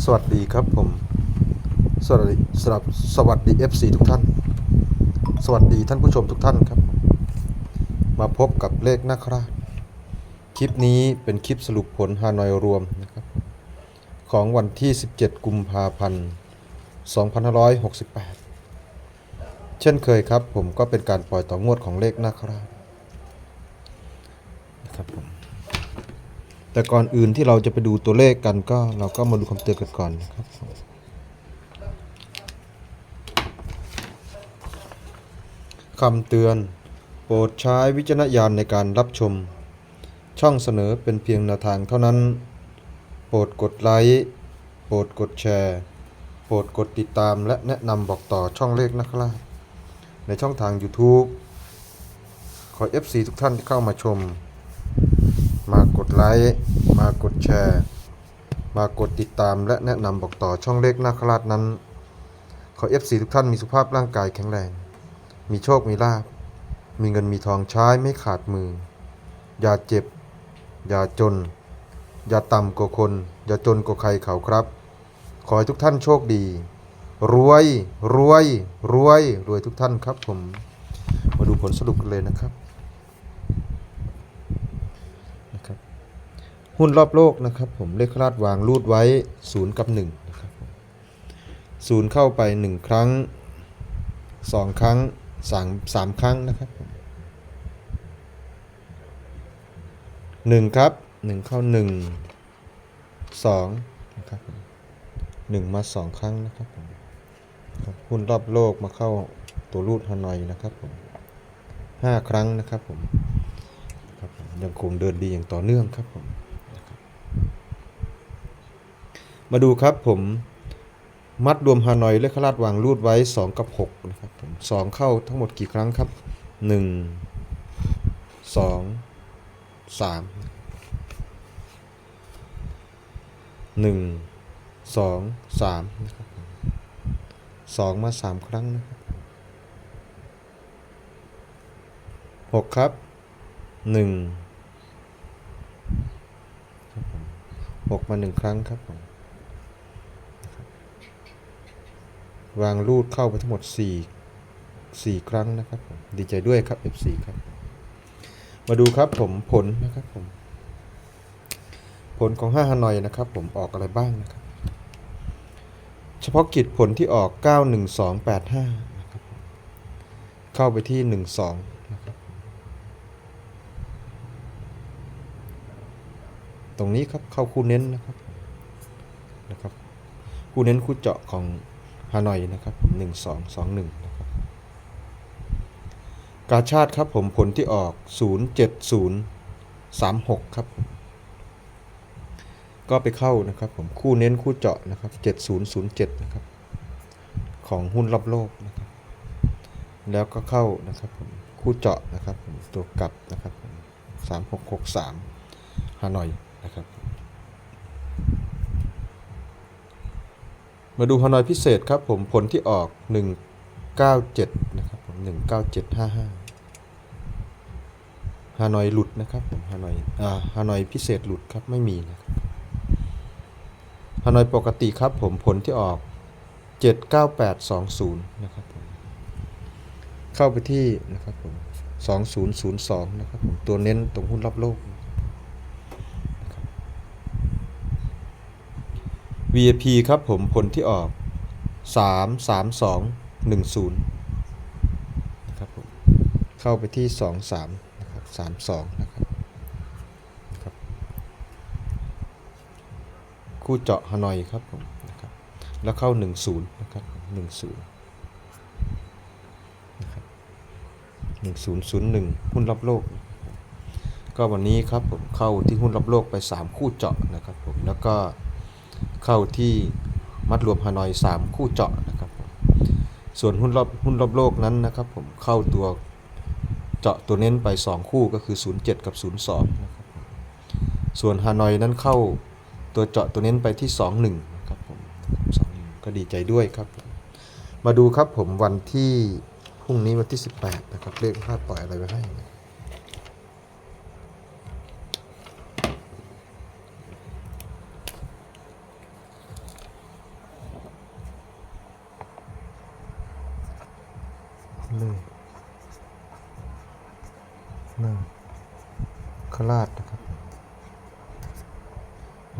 สวัสดีครับผม สวัสดีสำหรับสวัสดี FC ทุกท่าน สวัสดีท่านผู้ชมทุกท่านครับ มาพบกับเลขนาคราชคลิปนี้เป็นคลิปสรุปผลฮานอยรวมนะครับของวันที่ 17 กุมภาพันธ์ 2568 เช่นเคยครับผมก็เป็นการปล่อยต่องวดของเลขนาคราชนะครับผม แต่ก่อนอื่นที่เราจะไปดูตัวเลขกันก็เราก็มาดูคำเตือนกันก่อนนะครับคำเตือน โปรดใช้วิจารณญาณในการรับชม ช่องเสนอเป็นเพียงแนวทางเท่านั้น โปรดกดไลค์โปรดกดแชร์ โปรดกดติดตามและแนะนำบอกต่อช่องเลขนะครับในช่องทาง YouTube ขอ FC ทุกท่านที่เข้ามาชม มากดไลค์ มากดแชร์ มากดติดตามและแนะนำบอกต่อช่องเลขนาคราชนั้น ขอ FC ทุกท่านมีสุขภาพร่างกายแข็งแรง มีโชค มีลาภมีเงินมีทองใช้ไม่ขาดมือ อย่าเจ็บ อย่าจน อย่าต่ำกว่าคน อย่าจนกว่าใครเขาครับ ขอให้ทุกท่านโชคดี รวย รวย รวย รวยทุกท่านครับผม มาดูผลสรุปกันเลยนะครับ หุ้นรอบโลกนะครับผมเลขคลาดวางรูดไว้ 0 กับ1นะครับศูนย์เข้าไป 1 ครั้ง 2 ครั้งสามสามครั้งนะครับผมหนึ่งครับหนึ่งเข้าหนึ่งสองนะครับผมหนึ่งมาสองครั้งนะครับผมหุ้นรอบโลกมาเข้าตัวรูดฮานอยนะครับผมห้าครั้งนะครับผมครับผมยังคงเดินดีอย่างต่อเนื่องครับผมนะครับ มาดูครับผมมัดรวมฮานอยเลขคลาดวางรูดไว้ 2 กับ6นะครับผมสองเข้าทั้งหมดกี่ครั้งครับ 1 2 3 1 2 3นะครับผมสองมา 3 ครั้งนะครับหกครับ1ครับผมหกมา 1 ครั้งครับผม วางรูดเข้าไปทั้งหมด 4 4 ครั้งนะครับผมดีใจด้วยครับ F4 ครับ มาดูครับผมผลนะครับผม ผลของ 5ฮานอยนะครับ ผมออกอะไรบ้างนะครับ เฉพาะกิจผลที่ออก 91285 นะครับ เข้าไปที่ 12 นะครับ ตรงนี้ครับเข้าคู่เน้นนะครับนะครับคู่เน้นคู่เจาะของ ฮานอยนะครับหนึ่งสองสองหนึ่งนะครับกาชาติครับผมผลที่ออกศูนย์เจ็ดศูนย์สามหกครับ ก็ไปเข้านะครับผมคู่เน้นคู่เจาะนะครับเจ็ดศูนย์ศูนย์เจ็ดนะครับของหุ้นรอบโลกนะครับ แล้วก็เข้านะครับผมคู่เจาะนะครับผมตัวกลับนะครับสามหกหกสามฮานอยนะครับ มาดูฮานอยพิเศษครับผมผลที่ออก 197 นะครับผม 19755 ฮานอยหลุดนะครับผมฮานอยอ่าฮานอยพิเศษหลุดครับไม่มีนะครับฮานอยปกติครับผมผลที่ออก 79820 นะครับผมเข้าไปที่นะครับผม2002 นะครับผมตัวเน้นตรงหุ้นรอบโลก VIP ครับผมผลที่ออก 3 3 2 1 0นะครับผมเข้าไปที่ 2 3นะครับ3 2นะครับครับคู่เจาะฮานอยครับผมนะครับแล้วเข้า 1 0นะครับ1 0นะครับ1 0 0 1 หุ้นรอบโลก ก็วันนี้ครับผมเข้าที่หุ้นรอบโลกไป 3 คู่เจาะนะครับผมแล้วก็ เข้าที่มัดรวมฮานอย 3 คู่เจาะนะครับส่วนหุ้นรอบหุ้นรอบโลกนั้นนะครับผมเข้าตัวเจาะตัวเน้นไป 2 คู่ก็คือ 07 กับ 02นะครับส่วนฮานอยนั้นเข้าตัวเจาะตัวเน้นไปที่ 21นะครับผม21ก็ดีใจด้วยครับ มาดูครับผมวันที่พรุ่งนี้วันที่ 18นะครับเลขพลาดปล่อยอะไรไว้ให้นะ เลขนาคราชนะครับ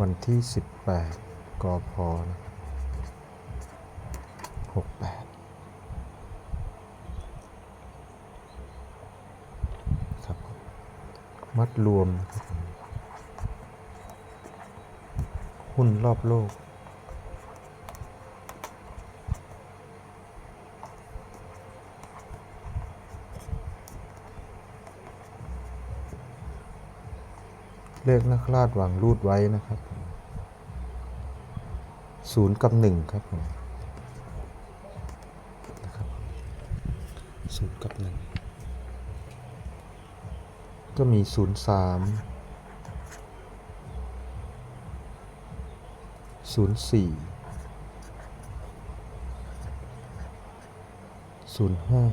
วันที่ 18 กพนะครับ68 ครับ มัดรวม หุ้นรอบโลก เลขนักลาดวางรูดไว้นะครับศูนย์กับหนึ่งครับผมนะครับศูนย์กับหนึ่งก็มีศูนย์สามศูนย์สี่ศูนย์ห้า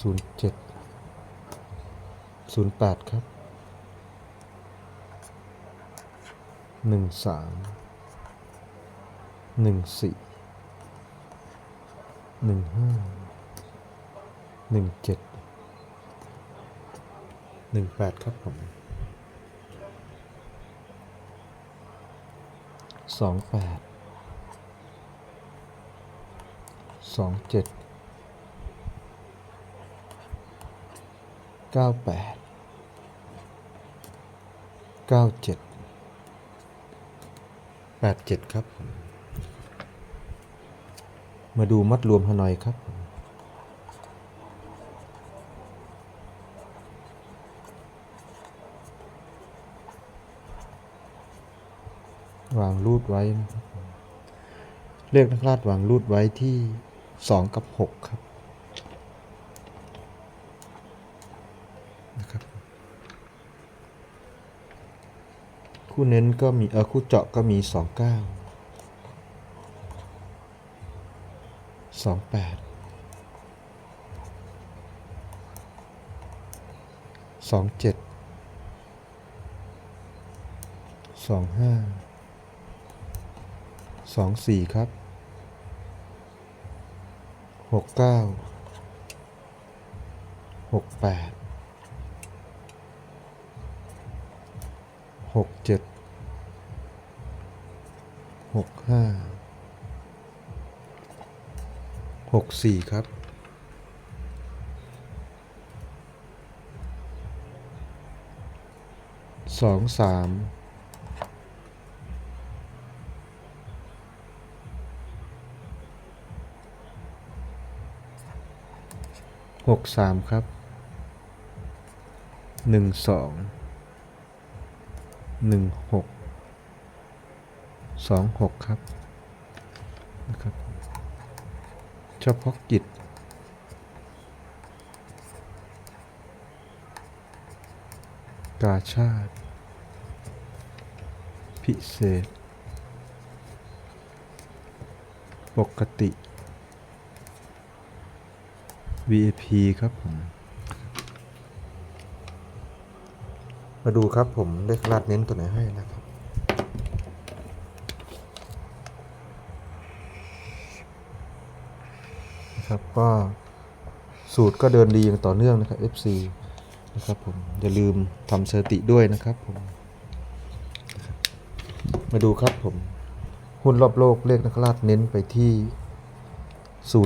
ศูนย์เจ็ด ศูนย์แปดครับหนึ่งสามหนึ่งสี่หนึ่งห้าหนึ่งเจ็ดหนึ่งแปดครับผมสองแปดสองเจ็ด เก้าแปดเก้าเจ็ดแปดเจ็ดครับ มาดูมัดรวมฮานอยครับวางรูดไว้นะครับผมเลขนักลาดวางรูดไว้ที่สองกับหกครับ คู่เน้นก็มีเออคู่เจาะก็มีสองเก้าสองแปดสองเจ็ดสองห้าสองสี่ครับหกเก้า หกห้าหกสี่ครับสองสามหกสามครับหนึ่งสองหนึ่งหก สองหกครับนะครับเฉพาะกิจกาชาติ พิเศษ ปกติ VIP ครับผม มาดูครับผมเลขลาดเน้นตัวไหนให้นะครับ นะครับ ก็สูตรก็เดินดีอย่างต่อเนื่องนะครับ FC นะครับผมอย่าลืมทำสถิติด้วยนะครับผมมาดูครับผมหุ้นรอบโลกเลขนักลาดเน้นไปที่ 0405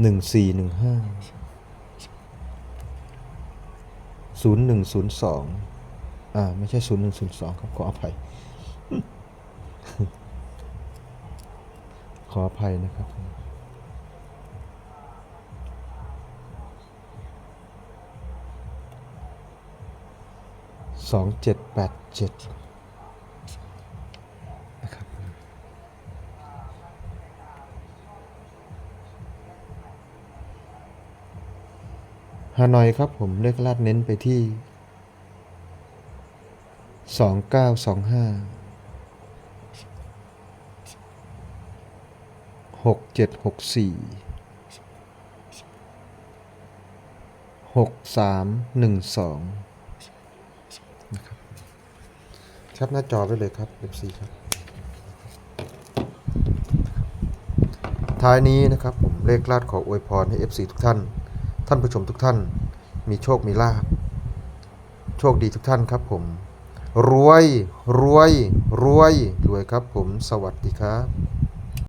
หนึ่งสี่หนึ่งห้าศูนย์หนึ่งศูนย์สองอ่า ไม่ใช่ศูนย์หนึ่งศูนย์สองครับขออภัย ขออภัยนะครับสองเจ็ดแปดเจ็ดนะครับฮานอยครับผมเลขลาดเน้นไปที่สองเก้าสองห้า หกเจ็ดหกสี่หกสามหนึ่งสองนะครับแคปหน้าจอไว้เลยครับ FC ครับ ท้ายนี้นะครับผมเลขลาดขออวยพรให้ FC ทุกท่าน ท่านผู้ชมทุกท่าน มีโชคมีลาภโชคดีทุกท่านครับผม รวย รวย รวย รวยครับผม สวัสดีครับ